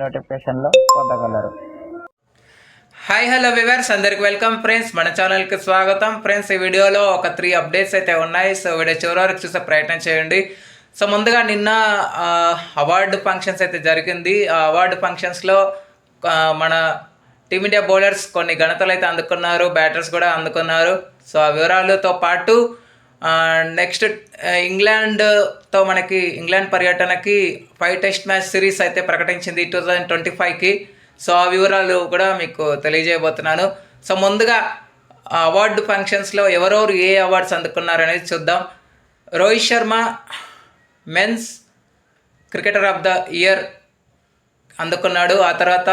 నోటిఫికేషన్లో పొందగలరు. Hi hello viewers అందరికి వెల్కమ్ ఫ్రెండ్స్ మన ఛానల్కి స్వాగతం. ఫ్రెండ్స్ ఈ వీడియోలో ఒక త్రీ అప్డేట్స్ అయితే ఉన్నాయి. సో వీడియో చివరి వరకు చూసే ప్రయత్నం చేయండి. సో ముందుగా నిన్న అవార్డు ఫంక్షన్స్ అయితే జరిగింది. ఆ అవార్డు ఫంక్షన్స్లో మన టీమిండియా బౌలర్స్ కొన్ని ఘనతలు అయితే అందుకున్నారు. బ్యాటర్స్ కూడా అందుకున్నారు. సో ఆ వివరాలతో పాటు నెక్స్ట్ ఇంగ్లాండ్తో మనకి ఇంగ్లాండ్ పర్యటనకి ఫైవ్ టెస్ట్ మ్యాచ్ సిరీస్ అయితే ప్రకటించింది టూ థౌజండ్ ట్వంటీ ఫైవ్కి సో ఆ వివరాలు కూడా మీకు తెలియజేయబోతున్నాను. సో ముందుగా అవార్డు ఫంక్షన్స్లో ఎవరెవరు ఏ అవార్డ్స్ అందుకున్నారు అనేది చూద్దాం. Rohit Sharma men's cricketer of the year అందుకున్నాడు. ఆ తర్వాత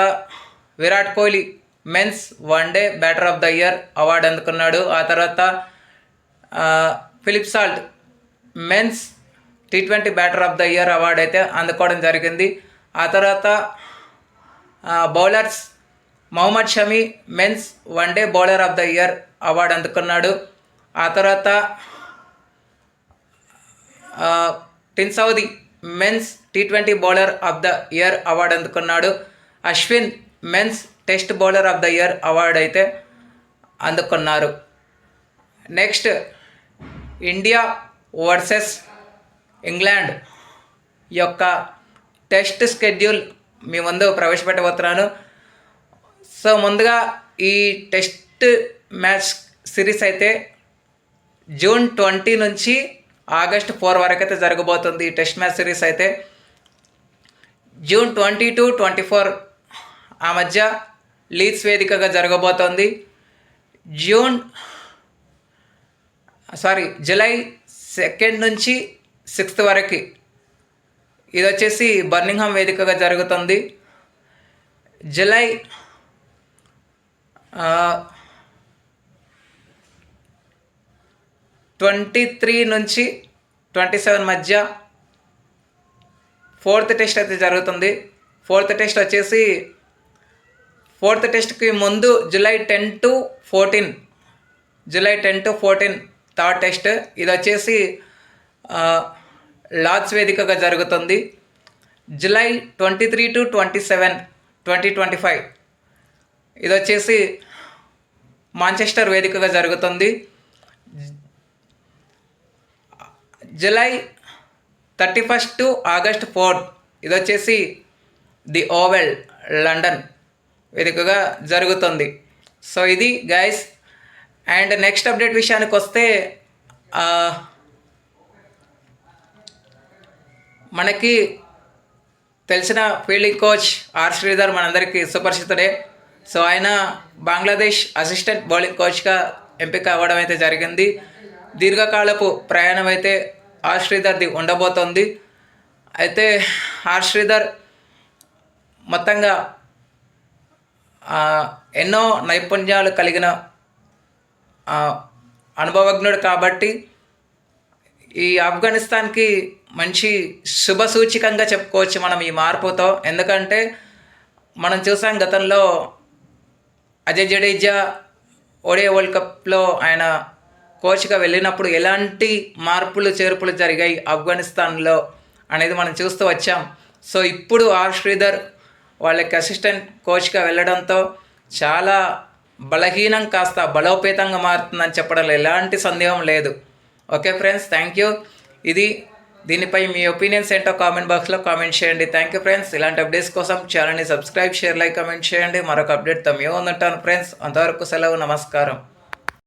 Virat Kohli men's one day batter of the year award అందుకున్నాడు. ఆ తర్వాత Phillip Salt men's T twenty batter of the year award అయితే అందుకోవడం జరిగింది. ఆ తర్వాత bowlers Mohammed Shami men's one day bowler of the year award అందుకున్నాడు. ఆ తర్వాత Tim Southee men's T twenty bowler of the year award అందుకున్నాడు. Ashwin men's test bowler of the year award అయితే అందుకున్నారు. నెక్స్ట్ ఇండియా వర్సెస్ ఇంగ్లాండ్ యొక్క test schedule మీ ముందు ప్రవేశపెట్టబోతున్నాను. సో ముందుగా ఈ టెస్ట్ మ్యాచ్ సిరీస్ అయితే జూన్ ట్వంటీ నుంచి ఆగస్ట్ ఫోర్ వరకు అయితే జరగబోతుంది ఈ టెస్ట్ మ్యాచ్ సిరీస్ అయితే. June twenty to twenty four ఆ మధ్య లీడ్స్ వేదికగా జరగబోతోంది. జూన్ సారీ జూలై సెకండ్ నుంచి సిక్స్త్ వరకు. ఇది వచ్చేసి బర్నింగ్హామ్ వేదికగా జరుగుతుంది. జూలై ట్వంటీ త్రీ నుంచి ట్వంటీ సెవెన్ మధ్య ఫోర్త్ టెస్ట్ అయితే జరుగుతుంది. ఫోర్త్ టెస్ట్ వచ్చేసి ఫోర్త్ టెస్ట్కి ముందు July ten to fourteen. July ten to fourteen. Third test. ఇది వచ్చేసి లార్డ్స్ వేదికగా జరుగుతుంది. July twenty three to twenty seven twenty twenty five. ఇది వచ్చేసి మాంచెస్టర్ వేదికగా జరుగుతుంది. July thirty first to August fourth ఇది వచ్చేసి ది ఓవెల్ లండన్ వేదికగా జరుగుతుంది. సో ఇది గైస్ అండ్ నెక్స్ట్ అప్డేట్ విషయానికి వస్తే మనకి తెలిసిన ఫీల్డింగ్ కోచ్ ఆర్ శ్రీధర్ మనందరికీ సుపరిచితుడే. సో ఆయన బంగ్లాదేశ్ అసిస్టెంట్ బౌలింగ్ కోచ్గా ఎంపిక అవ్వడం అయితే జరిగింది. దీర్ఘకాలపు ప్రయాణం అయితే ఆర్ శ్రీధర్ది ఉండబోతోంది. అయితే ఆర్ శ్రీధర్ మొత్తంగా ఎన్నో నైపుణ్యాలు కలిగిన అనుభవజ్ఞుడు కాబట్టి ఈ ఆఫ్ఘనిస్తాన్కి మంచి శుభ సూచికంగా చెప్పుకోవచ్చు మనం ఈ మార్పుతో. ఎందుకంటే మనం చూసాం గతంలో అజయ్ జడేజా ఓడియా వరల్డ్ కప్లో ఆయన కోచ్గా వెళ్ళినప్పుడు ఎలాంటి మార్పులు చేర్పులు జరిగాయి ఆఫ్ఘనిస్తాన్లో అనేది మనం చూస్తూ వచ్చాం. సో ఇప్పుడు ఆర్ శ్రీధర్ వాళ్ళకి అసిస్టెంట్ కోచ్గా వెళ్ళడంతో చాలా బలహీనం కాస్త బలోపేతంగా మారుతుందని చెప్పడంలో ఎలాంటి సందేహం లేదు. Okay friends thank you. ఇది దీనిపై మీ ఒపీనియన్స్ ఏంటో కామెంట్ బాక్స్లో కామెంట్ చేయండి. Thank you friends. ఇలాంటి అప్డేట్స్ కోసం ఛానల్ని సబ్స్క్రైబ్ షేర్ లైక్ కామెంట్ చేయండి. మరొక అప్డేట్తో మేము ఉంటాను ఫ్రెండ్స్. అంతవరకు సెలవు నమస్కారం.